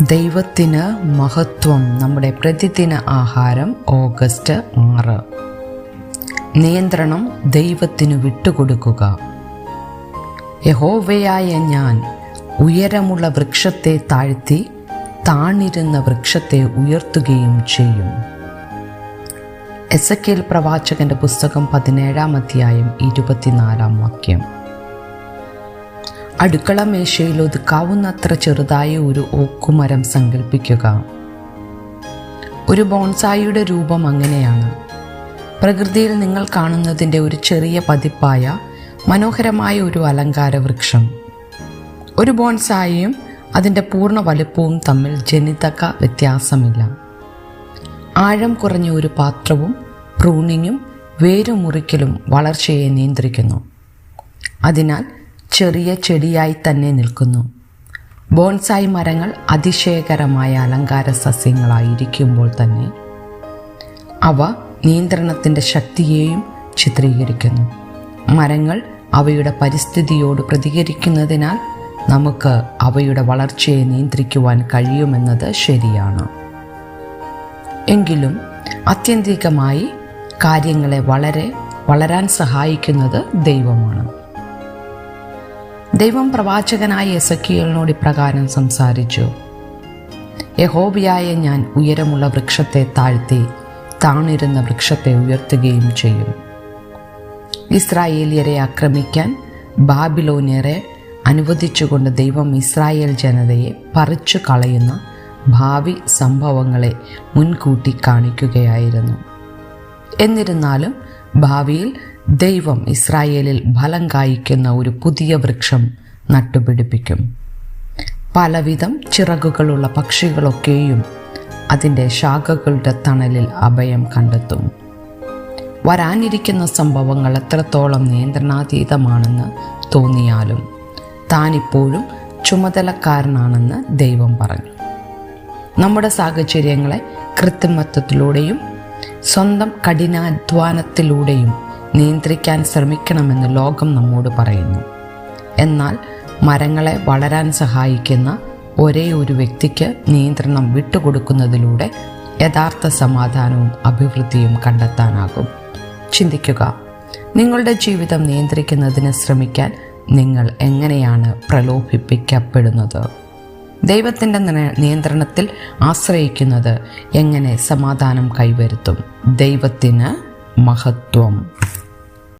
ദൈവത്തിന് മഹത്വം നമ്മുടെ പ്രതിദിന ആഹാരം ഓഗസ്റ്റ് ആറ്. നിയന്ത്രണം ദൈവത്തിന് വിട്ടുകൊടുക്കുക. യഹോവയായ ഞാൻ ഉയരമുള്ള വൃക്ഷത്തെ താഴ്ത്തി താണിരുന്ന വൃക്ഷത്തെ ഉയർത്തുകയും ചെയ്യും. എസ് എ പ്രവാചകന്റെ പുസ്തകം പതിനേഴാം അധ്യായം ഇരുപത്തിനാലാം വാക്യം. അടുക്കള മേശയിൽ ഒതുക്കാവുന്നത്ര ചെറുതായ ഒരു ഓക്കുമരം സങ്കല്പിക്കുക ഒരു ബോൺസായിയുടെ രൂപം അങ്ങനെയാണ്. പ്രകൃതിയിൽ നിങ്ങൾ കാണുന്നതിന്റെ ഒരു ചെറിയ പതിപ്പായ മനോഹരമായ ഒരു അലങ്കാര വൃക്ഷം ഒരു ബോൺസായിയും അതിന്റെ പൂർണ വലുപ്പവും തമ്മിൽ ജനിതക വ്യത്യാസമില്ല. ആഴം കുറഞ്ഞ ഒരു പാത്രവും പ്രൂണിങ്ങും വേരുമുറിക്കലും വളർച്ചയെ നിയന്ത്രിക്കുന്നു. അതിനാൽ ചെറിയ ചെടിയായി തന്നെ നിൽക്കുന്നു. ബോൺസായി മരങ്ങൾ അതിശയകരമായ അലങ്കാര സസ്യങ്ങളായിരിക്കുമ്പോൾ തന്നെ അവ നിയന്ത്രണത്തിന്റെ ശക്തിയെയും ചിത്രീകരിക്കുന്നു. മരങ്ങൾ അവയുടെ പരിസ്ഥിതിയോട് പ്രതികരിക്കുന്നതിനാൽ നമുക്ക് അവയുടെ വളർച്ചയെ നിയന്ത്രിക്കുവാൻ കഴിയുമെന്നത് ശരിയാണ്. എങ്കിലും അത്യന്തികമായി കാര്യങ്ങളെ വളരെ വളരാൻ സഹായിക്കുന്നത് ദൈവമാണ്. ദൈവം പ്രവാചകനായ എസക്കിയലിനോട് ഇപ്രകാരം സംസാരിച്ചു. യഹോബിയായ ഞാൻ ഉയരമുള്ള വൃക്ഷത്തെ താഴ്ത്തി താണിരുന്ന വൃക്ഷത്തെ ഉയർത്തുകയും ചെയ്യും. ഇസ്രായേലിയരെ ആക്രമിക്കാൻ ബാബിലോനിയരെ അനുവദിച്ചുകൊണ്ട് ദൈവം ഇസ്രായേൽ ജനതയെ പറിച്ചു കളയുന്ന ഭാവി സംഭവങ്ങളെ മുൻകൂട്ടി കാണിക്കുകയായിരുന്നു. എന്നിരുന്നാലും ഭാവിയിൽ ദൈവം ഇസ്രായേലിൽ ഫലം കായ്ക്കുന്ന ഒരു പുതിയ വൃക്ഷം നട്ടുപിടിപ്പിക്കും. പലവിധം ചിറകുകളുള്ള പക്ഷികളൊക്കെയും അതിന്റെ ശാഖകളുടെ തണലിൽ അഭയം കണ്ടെത്തും. വരാനിരിക്കുന്ന സംഭവങ്ങൾ എത്രത്തോളം നിയന്ത്രണാതീതമാണെന്ന് തോന്നിയാലും താനിപ്പോഴും ചുമതലക്കാരനാണെന്ന് ദൈവം പറഞ്ഞു. നമ്മുടെ സാഹചര്യങ്ങളെ കൃത്രിമത്വത്തിലൂടെയും സ്വന്തം കഠിനാധ്വാനത്തിലൂടെയും നിയന്ത്രിക്കാൻ ശ്രമിക്കണമെന്ന് ലോകം നമ്മോട് പറയുന്നു. എന്നാൽ മരങ്ങളെ വളരാൻ സഹായിക്കുന്ന ഒരേ ഒരു വ്യക്തിക്ക് നിയന്ത്രണം വിട്ടുകൊടുക്കുന്നതിലൂടെ യഥാർത്ഥ സമാധാനവും അഭിവൃദ്ധിയും കണ്ടെത്താനാകും. ചിന്തിക്കുക. നിങ്ങളുടെ ജീവിതം നിയന്ത്രിക്കുന്നതിന് ശ്രമിക്കാൻ നിങ്ങൾ എങ്ങനെയാണ് പ്രലോഭിപ്പിക്കപ്പെടുന്നത്? ദൈവത്തിന്റെ നിയന്ത്രണത്തിൽ ആശ്രയിക്കുന്നത് എങ്ങനെ സമാധാനം കൈവരുത്തും? ദൈവത്തിന് മഹത്വം.